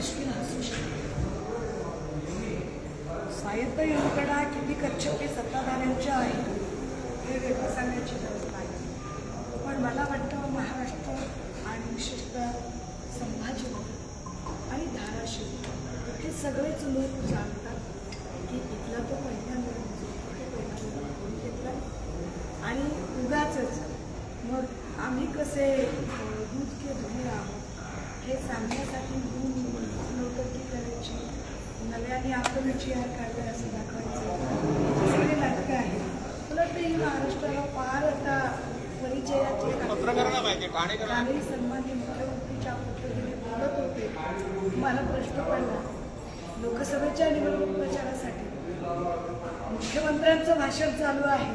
मुश्किल शकते स्वायत्त यंत्रणा किती कच्छपी सत्ताधाऱ्यांच्या आहे हे वेगळं सांगण्याची गरज नाही पण मला वाटतं महाराष्ट्र आणि विशेषतः संभाजीनगर आणि धाराशिव हे सगळेच लोक जाणतात की इथला तो पहिला निर्णय आणि उगाचच. मग आम्ही कसे अं, दूध के धुणे आहोत हे सांगण्यासाठी गुण नोटंकी करायची नव्याने आपण जी आर काढले असं दाखवायचं. हे सगळे नाटकं आहेत मला वाटतं ही महाराष्ट्राला फार आता परिचयाची पत्रकारांना माहिती आहे, ठाणेकरांना त्यावेळी सन्मान्य मुख्यमंत्रीच्या पद्धतीने बोलत होते. मला प्रश्न पडला. लोकसभेच्या निवडणूक प्रचारासाठी मुख्यमंत्र्यांचं भाषण चालू आहे.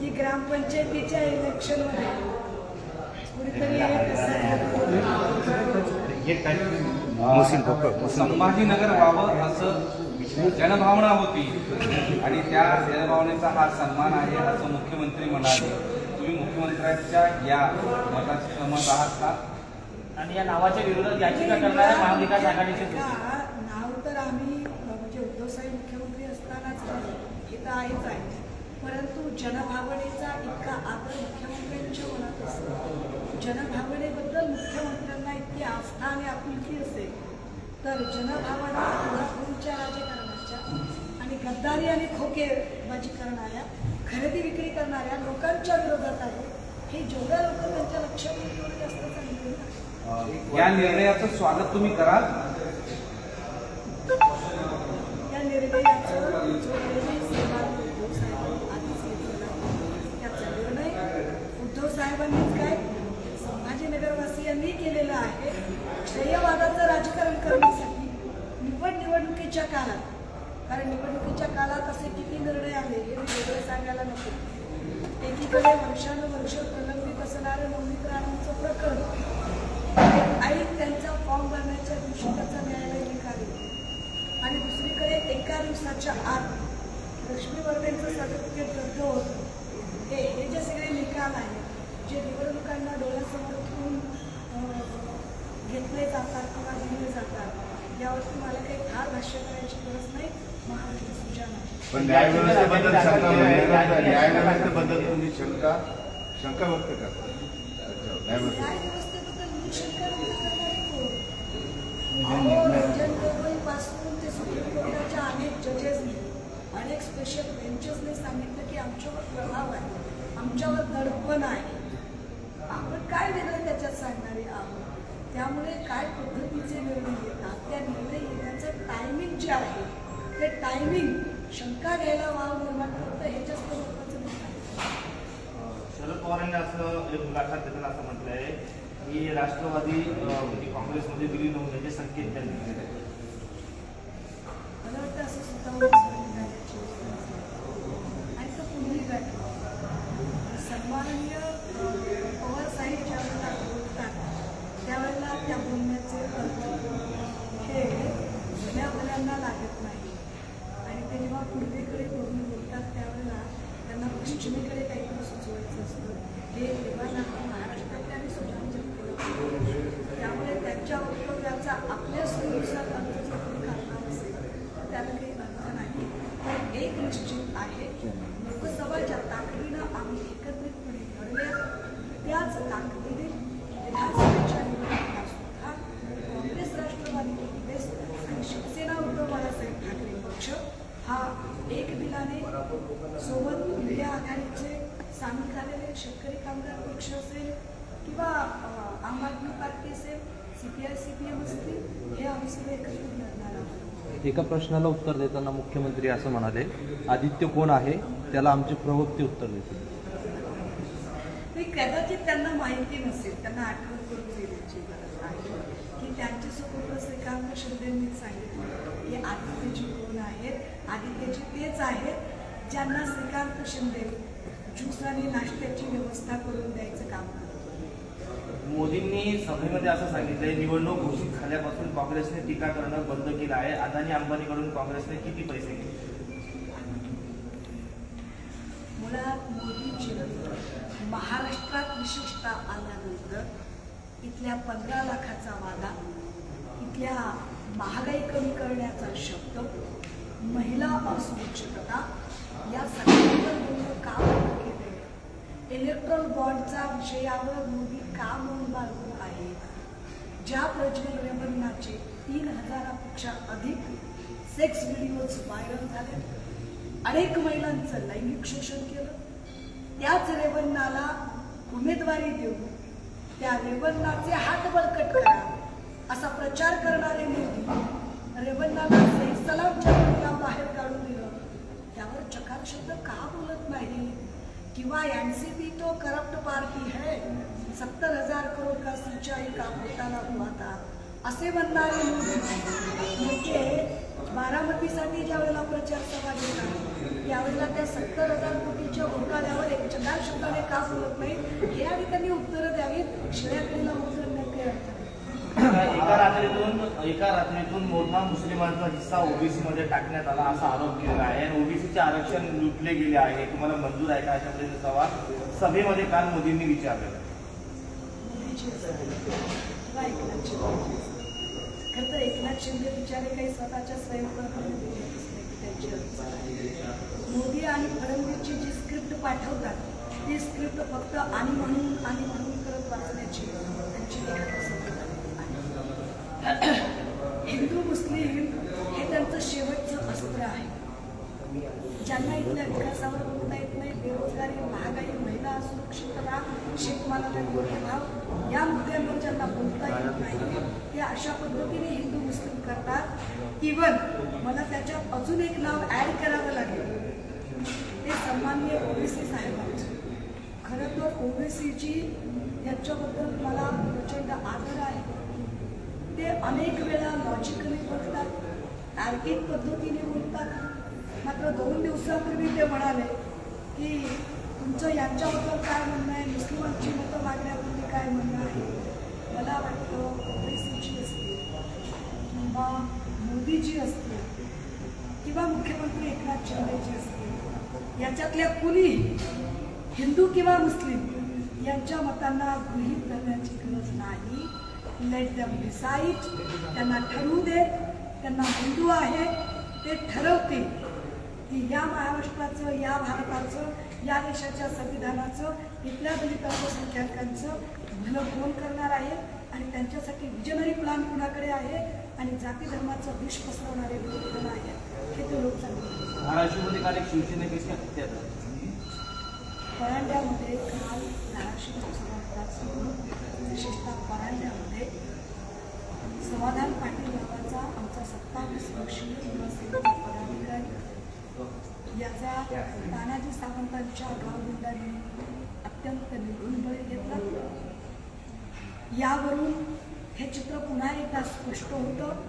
की ग्रामपंचायतीच्या इलेक्शनमध्ये कुणीतरी एक असा संभाजीनगर व्हावं असं जनभावना होती. आणि त्या जनभावनेचा हा सन्मान आहे असं मुख्यमंत्री म्हणाले. तुम्ही मुख्यमंत्र्यांच्या या मताशी सहमत आहात का? आणि या नावाच्या विरोधात याचिका करणाऱ्या महाविकास आघाडीचे नाव तर आम्ही म्हणजे उद्धवसाहेब मुख्यमंत्री असतानाच हे तर आहेच आहे. परंतु जनभावनेचा इतका आदर मुख्यमंत्र्यांच्या मनात असतो. जनभावनेबद्दल मुख्यमंत्र्यांना इतकी आस्था आणि आपुलकी असेल तर जनभावना कोल्हापूरच्या राजकारणाच्या आणि गद्दारी आणि खोकेबाजी करणाऱ्या खरेदी विक्री करणाऱ्या लोकांच्या विरोधात आहे. हे जेवढ्या लोक त्यांच्या लक्षात येईल तेवढं जास्त चांगलं. या निर्णयाचं स्वागत तुम्ही कराल. या निर्णयाचं जो निर्णय उद्धव साहेबांनी आधीच घेतलेला आहे, त्याचा निर्णय उद्धव साहेबांनीच काय? संभाजीनगरवासियांनी केलेला आहे. श्रेयवादाचं निवडणुकीच्या काळात. कारण निवडणुकीच्या काळात असे किती निर्णय आले हे मी वेगळे सांगायला नको. एकीकडे वर्षानुवर्ष प्रलंबित असणारं नवनीत राणांचं प्रकरण. आई त्यांचा फॉर्म भरण्याच्या दिवशी त्याचा न्यायालय निकाल आणि दुसरीकडे एका दिवसाच्या आत लक्ष्मी वर्धेंचं सर्टिफिकेट रद्द होतं. हे हे जे सगळे निकाल आहेत जे निवडणुकांना डोळ्यासमोर ठेवून घेतले जातात किंवा यावरती मला काही फार भाष्य करायची गरज नाही. महाराष्ट्र पण न्यायव्यवस्थेबद्दल शंका न्यायव्यवस्थेबद्दल तुम्ही शंका शंका व्यक्त करता त्याच्यावर न्यायव्यवस्थे न्यायव्यवस्थेबद्दल मी शंका व्यक्त करणारे कोण? अहो, रंजन गोगोईपासून ते सुप्रीम कोर्टाच्या अनेक जजेसनी अनेक स्पेशल बेंचेसने सांगितलं की आमच्यावर प्रभाव आहे. आमच्यावर दडपण आहे. आपण काय वेगळं त्याच्यात सांगणारे आहोत? त्यामुळे काय पद्धतीचे निर्णय त्या निर्णय घेण्याचं टायमिंग जे आहे ते टायमिंग शंका घ्यायला वाव निर्माण करतं हे जास्त महत्वाचं नाही. शरद पवारांनी असं एक मुलाखत देताना असं म्हटलं आहे की राष्ट्रवादी म्हणजे काँग्रेसमध्ये विलीन होण्याचे संकेत त्यांनी दिलेले आहेत. मला वाटतं असं स्वतःहून सांगण्याची गोष्ट नाही. आणि तो पुढील घटना सन्माननीय पवार साहेब ज्या वेळेला बोलतात त्यावेळेला त्या बोलण्याचे अर्थ हे जुन्या भल्यांना लागत नाही आणि ते जेव्हा पूर्वेकडे करून बोलतात त्यावेळेला त्यांना पश्चिमेकडे काहीतरी सुचवायचं असतं. हे तेव्हा महाराष्ट्रातल्या आणि सुजान जनतेला त्यामुळे त्यांच्या वक्तव्याचा आपल्या सोयीनुसार अर्थ जर कोणी काढणार असेल तर त्याला काही अर्थ नाही पण एक निश्चित आहे लोकसभा ज्या ताकदीनं आम्ही एकत्रितपणे लढल्या त्याच ताकदीने विधानसभेच्या निवडणुका सुद्धा काँग्रेस राष्ट्रवादी काँग्रेस आणि शिवसेना उद्धव बाळासाहेब ठाकरे पक्ष हा एक दिलाने सोबत इंडिया आघाडीचे सामील झालेले शेतकरी कामगार पक्ष असेल किंवा आम आदमी पार्टी असेल C P I C P M असतील हे आम्ही सगळे एकत्रित लढणार आहोत. एका प्रश्नाला उत्तर देताना मुख्यमंत्री असं म्हणाले आदित्य कोण आहे? त्याला आमचे प्रवक्ते उत्तर देतील. ते कदाचित त्यांना माहिती नसेल त्यांना आठवण करून देण्याची गरज आहे. की त्यांचे सुपुत्र श्रीकांत शिंदेंनीच सांगितलं की आदित्यजी कोण आहेत? आदित्यजी तेच आहेत ज्यांना श्रीकांत शिंदे ज्यूस आणि नाश्त्याची व्यवस्था करून द्यायचं काम मोदींनी सभेमध्ये असं सांगितलंय निवडणूक घोषित झाल्यापासून काँग्रेसने टीका करणं बंद केलं आहे. अदानी अंबानीकडून काँग्रेसने किती पैसे घेतले? मुळात मोदीजी महाराष्ट्रात विशेषतः आल्यानंतर इथल्या पंधरा लाखाचा वादा इथल्या महागाई कमी करण्याचा शब्द महिला असुरक्षितता या सगळ्यांवर मोठं काम केले इलेक्ट्रॉन बॉन्डचा विषयावर मोदी का म्हणून बाळगून आहे? ज्या प्रज्वल तीन हजारापेक्षा अधिक सेक्स व्हिडिओज व्हायरल झाले अनेक महिलांचं लैंगिक शोषण केलं त्याच रेवन्नाला उमेदवारी देऊन त्या रेवन्नाचे हात बळकट करा असा प्रचार करणारे मोदी रेवन्नाला सलामच्या मुलीला बाहेर काढून दिलं. त्यावर चकार शब्द का बोलत नाही? किंवा एनसीपी तो करप्ट पार्टी है? सत्तर हजार करोड का सिंचाई का घोटाला हुआ था असे म्हणणारे म्हणजे बारामतीसाठी ज्या वेळेला प्रचार सभा घेतात त्यावेळेला त्या सत्तर हजार कोटीच्या घोटाळ्यावर एक चकार शब्दाने का बोलत नाही हे आणि त्यांनी उत्तरं द्यावीत. शिळ्याकडीला उत्तर नाही काही अर्थ नाही. एका रात्रीतून एका रात्रीतून मोठा मुस्लिमांचा हिस्सा ओबीसी मध्ये टाकण्यात आला असा आरोप केला आहे. आणि ओबीसीचे आरक्षण लुटले गेले आहे. तुम्हाला मंजूर आहे का अशा पद्धतीचा सवाल? सभेमध्ये काल मोदींनी विचारलेला एकनाथ शिंदे खरं तर एकनाथ शिंदे बिचारे काही स्वतःच्या स्वयंपाकाने मोदी आणि फडणवीसची जी स्क्रिप्ट पाठवतात ती स्क्रिप्ट फक्त आणि म्हणून आणि म्हणून करत वाचण्याची. हिंदू मुस्लिम हे त्यांचं शेवटचं अस्त्र आहे. ज्यांना इथल्या विकासावर बोलता येत नाही बेरोजगारी महागाई महिला असुरक्षितता शेतमालाला योग्य भाव या मुद्द्यांवर ज्यांना बोलता येत नाही ते अशा पद्धतीने हिंदू मुस्लिम करतात. इवन मला त्याच्यात अजून एक नाव ऍड करावं लागेल. ते सन्मान्य ओबीसी साहेबांचं. खरं तर ओबीसीची त्यांच्याबद्दल मला प्रचंड आदर आहे ते अनेक वेळा लॉजिकली बोलतात तार्किक पद्धतीने बोलतात. मात्र दोन दिवसापूर्वी ते म्हणाले की तुमचं यांच्याबद्दल काय म्हणणं आहे? मुस्लिमांची मतं मागण्यापूर्वी काय म्हणणं आहे? मला वाटतं काँग्रेसची असतील किंवा मोदीजी असतील किंवा मुख्यमंत्री एकनाथ शिंदेजी असतील याच्यातल्या कुणी हिंदू किंवा मुस्लिम यांच्या मतांना गृहीत धरण्याची लेट दम डिसाईड त्यांना ठरवू दे. त्यांना हिंदू आहे. ते ठरवतील की या महाराष्ट्राचं या भारताचं या देशाच्या संविधानाचं इथल्या दलित अल्पसंख्याकांचं भलं कोण करणार आहे? आणि त्यांच्यासाठी विजनरी प्लॅन कुणाकडे आहे? आणि जाती धर्माचं विष पसरवणारे लोक कोण आहेत? हे ते लोक सांगतील. धाराशिवमध्ये काल एक शिवसेनेपेक्षा हत्या झाली परांड्यामध्ये काल धाराशिव समाधान पाटील नावाचा आमचा सत्तावीस वर्षीय युवासेनेचा पदाधिकारी याचा तानाजी सावंतांच्या गावगुंडांनी अत्यंत निघून बळी घेतला. यावरून हे चित्र पुन्हा एकदा स्पष्ट होतं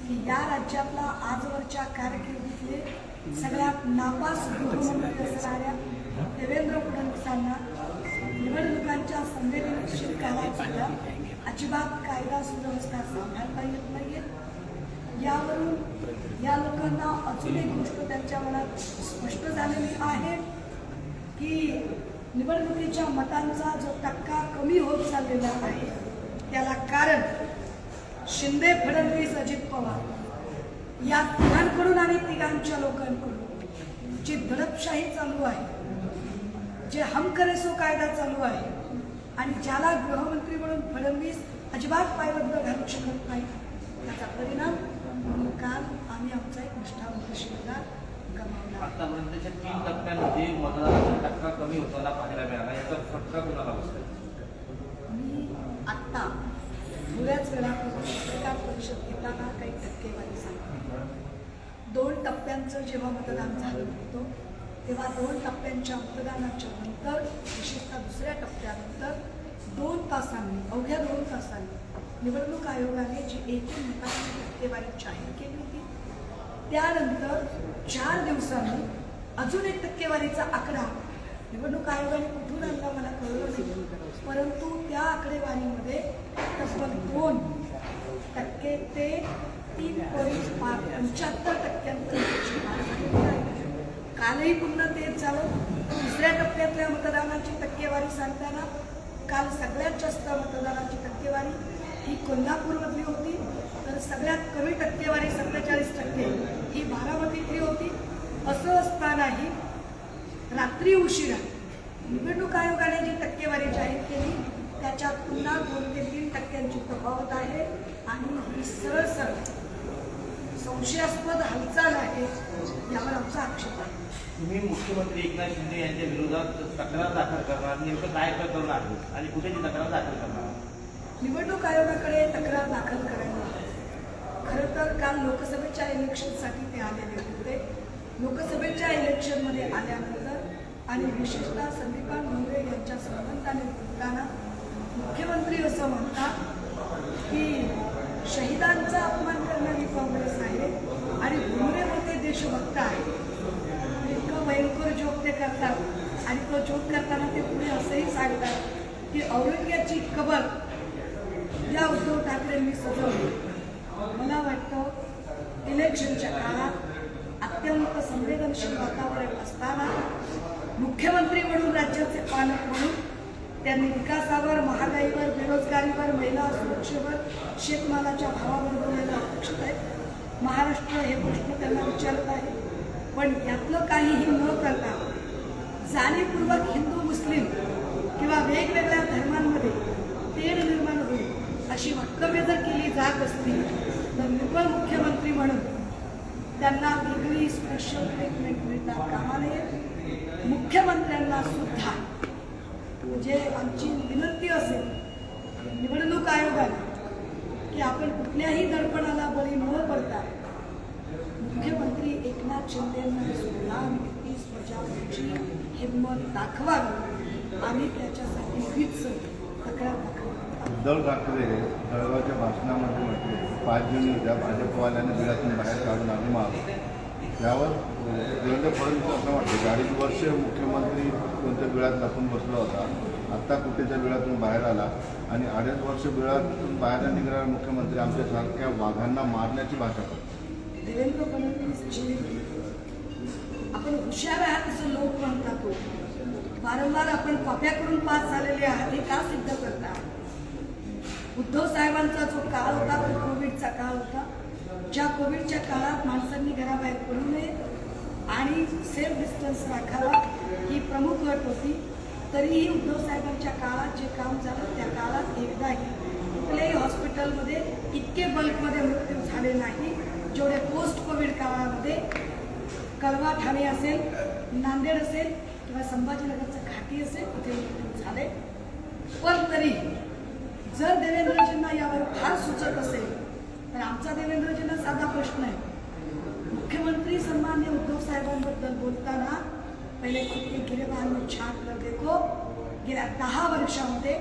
की या राज्यातला आजवरच्या कारकिर्दीतले सगळ्यात नापास गृहमंत्री असणाऱ्या देवेंद्र फडणवीसांना निवडणुकांच्या संवेदनशील काळात सुद्धा अजिबात कायदा सुव्यवस्था सांभाळता येत नाहीये. यावरून या लोकांना अजून एक गोष्ट त्यांच्या मनात स्पष्ट झालेली आहे की निवडणुकीच्या मतांचा जो टक्का कमी होत चाललेला आहे त्याला कारण शिंदे फडणवीस अजित पवार या तिघांकडून आणि तिघांच्या लोकांकडून जी दडपशाही चालू आहे जे हम कायदा चालू आहे आणि ज्याला गृहमंत्री म्हणून फडणवीस अजिबात पायबद्ध घालू शकत नाही त्याचा परिणाम म्हणून काल आम्ही आमचा एक निष्ठावंत गमावला. आतापर्यंतच्या तीन टप्प्यांमध्ये मतदानाचा टक्का कमी होताना पाहायला मिळाला. याचा फटका कुणाला बसला? मी आत्ता थोड्याच वेळापूर्वी पत्रकार परिषद घेताना काही टक्केवारी दोन टप्प्यांचं जेव्हा मतदान झालं होतं तेव्हा दोन टप्प्यांच्या मतदानाच्या नंतर विशेषतः दुसऱ्या टप्प्यानंतर दोन तासांनी अवघ्या दोन तासांनी निवडणूक आयोगाने जी एकूण मतांची टक्केवारी जाहीर केली होती त्यानंतर चार दिवसांनी अजून एक टक्केवारीचा आकडा निवडणूक आयोगाने कुठून आणला मला कळलं नाही. परंतु त्या आकडेवारीमध्ये तब्बल दोन टक्के ते तीन पॉईंट पाच पंच्याहत्तर टक्क्यांपर्यंत कालही पुन्हा तेच झालं. दुसऱ्या टप्प्यातल्या मतदानाची टक्केवारी सांगताना काल सगळ्यात जास्त मतदानाची टक्केवारी ही कोल्हापूरमधली होती. तर सगळ्यात कमी टक्केवारी सत्तेचाळीस टक्के ही बारामतीतली होती. असं असतानाही रात्री उशिरा निवडणूक आयोगाने जी टक्केवारी जाहीर केली त्याच्यात पुन्हा दोन ते तीन टक्क्यांची तफावत आहे आणि ही सरळ सरळ संशयास्पद हालचाल आहे यावर आमचा आक्षेप आहे. तुम्ही मुख्यमंत्री एकनाथ शिंदे यांच्या विरोधात तक्रार दाखल करणार नेमकं काय करणार आणि कुठे ती तक्रार दाखल करणार? निवडणूक आयोगाकडे तक्रार दाखल करायला खरं तर काल लोकसभेच्या इलेक्शनसाठी ते आलेले होते. लोकसभेच्या इलेक्शनमध्ये आल्यानंतर आणि विशेषतः संदीपान भुमरे यांच्या संबंधाने बोलताना मुख्यमंत्री असं म्हणतात की शहीदांचा अपमान करणारी काँग्रेस आहे आणि भुमरे होते देशभक्त आहे. ते करतात. आणि तो जोक करताना ते पुढे असंही सांगतात की औरंग्याची कबर या उद्धव ठाकरेंनी सजवली मला वाटतं इलेक्शनच्या काळात अत्यंत संवेदनशील वातावरण असताना मुख्यमंत्री म्हणून राज्याचे पालक म्हणून त्यांनी विकासावर महागाईवर बेरोजगारीवर महिला सुरक्षेवर शेतमालाच्या भावावर बोलायला अपेक्षित आहे. महाराष्ट्र हे प्रश्न त्यांना विचारत आहे. पण यातलं काहीही न करता जाणीवपूर्वक हिंदू मुस्लिम किंवा वेगवेगळ्या धर्मांमध्ये तेढ निर्माण होईल अशी वक्तव्य जर केली जात असतील तर निव्वळ मुख्यमंत्री म्हणून त्यांना वेगळी स्पेशल ट्रीटमेंट मिळतात कामा नये मुख्यमंत्र्यांना सुद्धा. म्हणजे आमची विनंती असेल निवडणूक आयोगाला की आपण कुठल्याही दडपणाला बळी न पडता मुख्यमंत्री एकनाथ शिंदेंना सुद्धा नीतीश बजावण्याची हिंमत दाखवावी आम्ही त्याच्यासाठी हीच तक्रार उद्धव ठाकरे जळगावच्या भाषणामध्ये म्हटले पाच जून उद्या भाजपवाल्याने बिळातून बाहेर काढून आम्ही मागू. त्यावर देवेंद्र फडणवीस असं म्हटलं की अडीच वर्ष मुख्यमंत्री कोणत्या बिळात लपून बसला होता? आत्ता कुठे त्या बिळातून बाहेर आला? आणि अडीच वर्ष बिळातून बाहेर निघणारा मुख्यमंत्री आमच्यासारख्या वाघांना मारण्याची भाषा करतो. देवेंद्र फडणवीसची आपण हुशार आहात असं लोक म्हणतात हो. वारंवार आपण कॉप्या करून पास झालेले आहात हे का सिद्ध करता? उद्धव साहेबांचा जो काळ होता तो कोविडचा काळ होता. ज्या कोविडच्या काळात माणसांनी घराबाहेर पडू नये आणि सेल्फ डिस्टन्स राखावा ही प्रमुख अट होती. तरीही उद्धव साहेबांच्या काळात जे काम झालं त्या काळात एकदाही कुठल्याही हॉस्पिटलमध्ये इतके बल्कमध्ये मृत्यू झाले नाही जेवढे पोस्ट कोविड काळामध्ये कळवा ठाणे असेल नांदेड असेल किंवा संभाजीनगरचं घाटी असेल तिथे झाले. पण तरी जर देवेंद्रजींना यावर फार सुचत असेल तर आमचा देवेंद्रजींना साधा प्रश्न आहे. मुख्यमंत्री सन्मान्य उद्धव साहेबांबद्दल बोलताना पहिले खुद के गिरेबान में कर देखो. गेल्या दहा वर्षामध्ये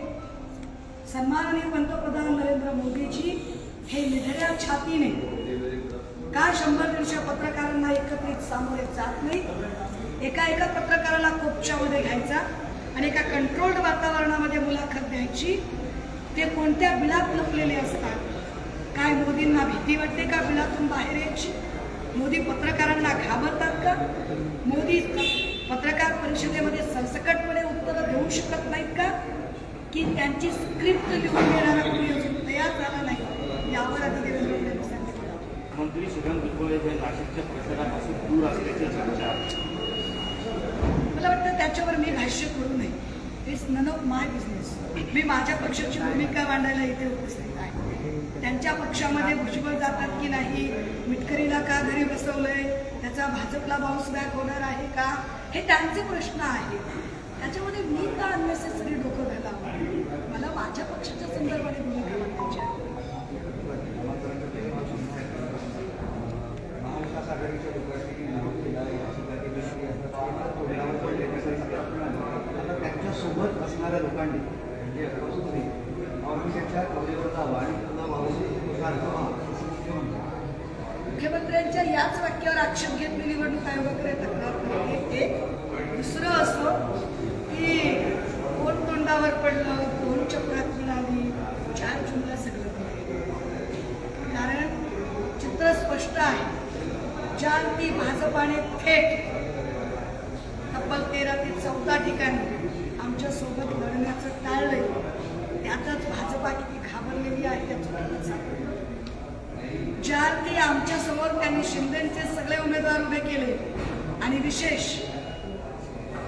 सन्माननीय पंतप्रधान नरेंद्र मोदीजी हे निधड्या छातीने का शंभर दीडशे पत्रकारांना एकत्रित सामोरे जात नाही. एका एका पत्रकाराला कोपच्यामध्ये घ्यायचा आणि एका कंट्रोल्ड वातावरणामध्ये मुलाखत द्यायची. ते कोणत्या बिलात लपलेले असतात? काय मोदींना भीती वाटते का बिलातून बाहेर यायची? मोदी पत्रकारांना घाबरतात का? मोदी पत्रकार परिषदेमध्ये सरसकटपणे उत्तरं देऊ शकत नाहीत का? की त्यांची स्क्रिप्ट लिहून देणारा कोणी अजून तयार झाला नाही? यावर आधी मंत्री छगन भुजबळ हे नाशिकच्या प्रचारापासून दूर असल्याची चर्चा मला वाटतं त्याच्यावर मी भाष्य करू नये. It's none of my business मी माझ्या पक्षाची भूमिका मांडायला इथे उपस्थित आहे. त्यांच्या पक्षामध्ये भुजबळ जातात की नाही मिटकरीला का घरी बसवलंय त्याचा भाजपला बाउन्स बॅक होणार आहे का? हे त्यांचे प्रश्न आहेत. त्याच्यामध्ये मी का अननेसेसरी डोकं घालावं? मला माझ्या पक्षाच्या संदर्भाने भूमिका मांडायची आहे महाविकास आघाडीच्या लोकांनी निरोप केला आता त्यांच्यासोबत असणाऱ्या लोकांनी म्हणजे तुम्ही औरंगजेबच्या कवरेवर जावा आणि त्यांना वाहून सारखं व्हा मुख्यमंत्र्यांच्या याच वाक्यावर आक्षेप घेत मी निवडणूक आयोगाकडे तक्रार करते. एक दुसरं असं की कोण तोंडावर पडलं कोण चक्रात मिळाली चार जुमला सगळं कारण चित्र स्पष्ट आहे. ज्या ती भाजपाने थेट तब्बल तेरा ते चौदा ठिकाणी आमच्यासोबत लढण्याचं टाळलंय. त्यातच भाजपा किती घाबरलेली आहे त्याचं सापडलं ती आमच्यासमोर त्यांनी शिंदेचे सगळे उमेदवार उभे केले. आणि विशेष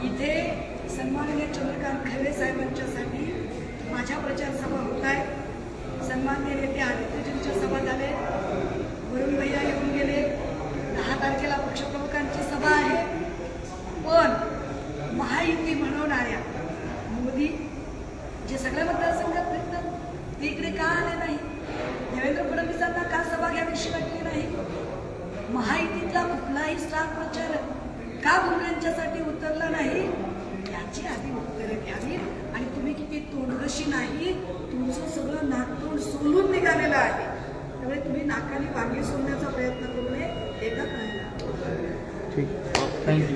इथे सन्माननीय चंद्रकांत खरे साहेबांच्यासाठी माझ्या प्रचार सभा होत आहे. सन्माननीय नेते आदित्यजींच्या सभा झाले. वरुण भैया येऊन गेले दहा तारखेला पक्षप्रमुखांची सभा आहे पण महायुती म्हणवणाऱ्या मोदी जे सगळ्या मतदारसंघात फिरतात ते इकडे का आले नाही देवेंद्र फडणवीसांना का सभा घ्यावीशी वाटली नाही महायुतीतला कुठलाही स्टार प्रचारक का मुलांच्यासाठी उतरला नाही? याची आधी उत्तरं घ्यावी. आणि तुम्ही किती तोंडघशी नाही तुमचं सगळं नाकतोंड सोलून निघालेलं आहे. त्यामुळे तुम्ही नाकाने वांगे सोडण्याचा प्रयत्न करू नये. एका कळायला ठीक. थँक्यू